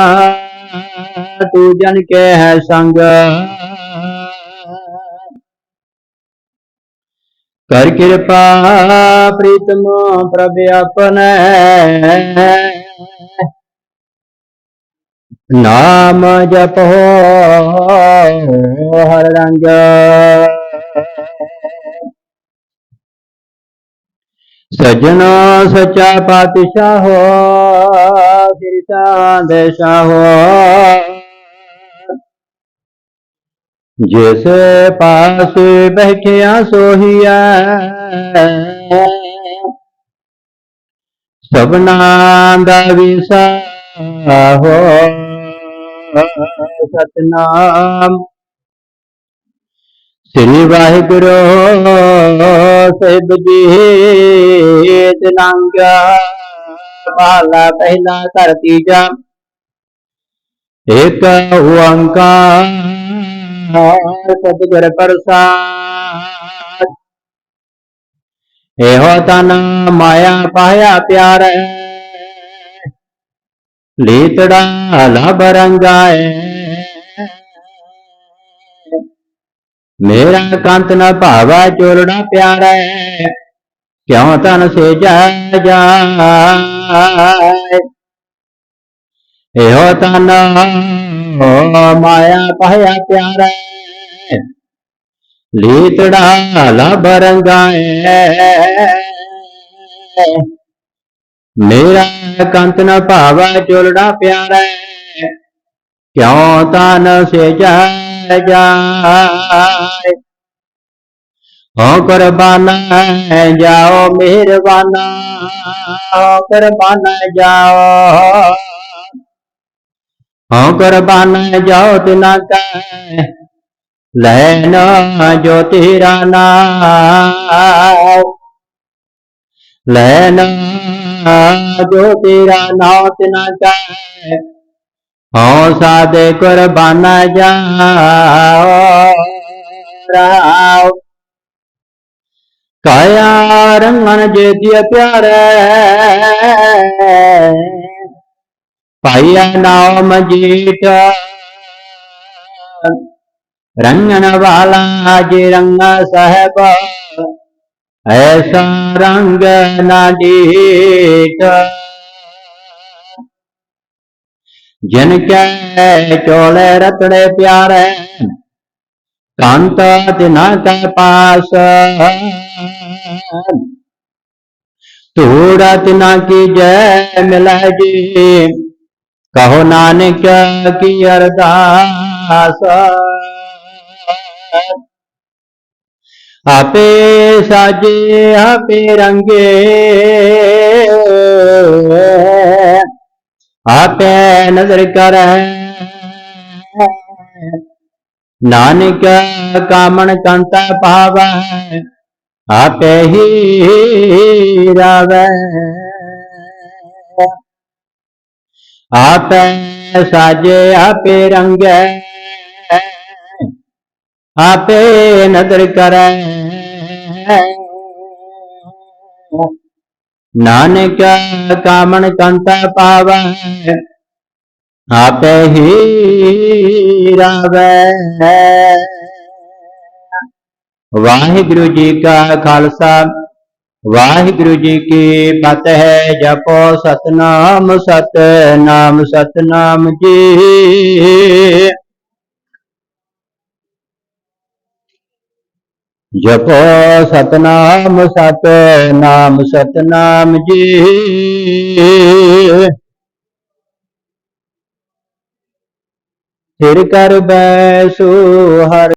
तू जन के है संग। कर कृपा प्रीतम प्रभ अपने। नाम जप हो हर रंग। सजना सच्चा पातशाह हो। फिरता दशा हो जैसे पास बैठिया सोहिया सबना दिशा हो सतनाम। श्री वाहिगुरु सब जी ਤਨਾਂਗਾ ਪਹਿਲਾ ਕਰ ਤੀਜਾ। ਏਕ ਓੰਕਾਰ ਸਤਿਗੁਰ ਪ੍ਰਸਾਦ। ਇਹੋ ਤਨ ਮਾਇਆ ਪਾਇਆ ਪਿਆਰ। ਲੀਤੜਾ ਲਭ ਰੰਗਾਏ। ਮੇਰਾ ਕੰਤ ਨਾ ਭਾਵਾ ਚੋਲੜਾ ਪਿਆਰਾ। ਕਿਉ ਤਨ ਸੇ ਜਾ ਜਾਏ? ਇਹੋ ਤਨ ਮਾਇਆ ਪਾਇਆ ਪਿਆਰਾ ਲੀਤੜਾ ਲਭ ਰੰਗਾਏ ਮੇਰਾ ਕੰਤ ਨ ਭਾਵਾ ਚੋਲੜਾ ਪਿਆਰਾ ਕਿਉ ਤਨ ਸੇ ਜਾ हो कुर्बान जाओ मेहरबाना हो कुर्बान जाओ। हो कुर्बान जाओ तिना का लेना जो तेरा नाम लेना जो तेरा नाम तिना का हो सादे कुर्बाना जाओ। काया रंगन जे दिया प्यारे। पाइया नाव मजीठ रंगन वाला जी रंग साहब। ऐसा रंग ना डीठ जिनके चोले रतड़े प्यारे। कांत तिना के पास तूड़ा तिना की जय मिल जी कहो नानक की अरदास। आपे साजे, आपे रंगे। आपे नज़र कर। नानक कामन कंता पाव। आपे ही रावे। आपे साजे, आपे रंग। आपे नज़र कर। नानक कामन कंता पाव। आपे ही रावे। ਵਾਹਿਗੁਰੂ ਜੀ ਕਾ ਖਾਲਸਾ, ਵਾਹਿਗੁਰੂ ਜੀ ਕੀ ਫਤਿਹ। ਜਪੋ ਸਤਨਾਮ ਸਤਨਾਮ ਸਤਨਾਮ ਜੀ। ਜਪੋ ਸਤਨਾਮ ਸਤਨਾਮ ਸਤਨਾਮ ਜੀ। ਸਿਰ ਕਰ ਬੈਸੋ, ਹਰ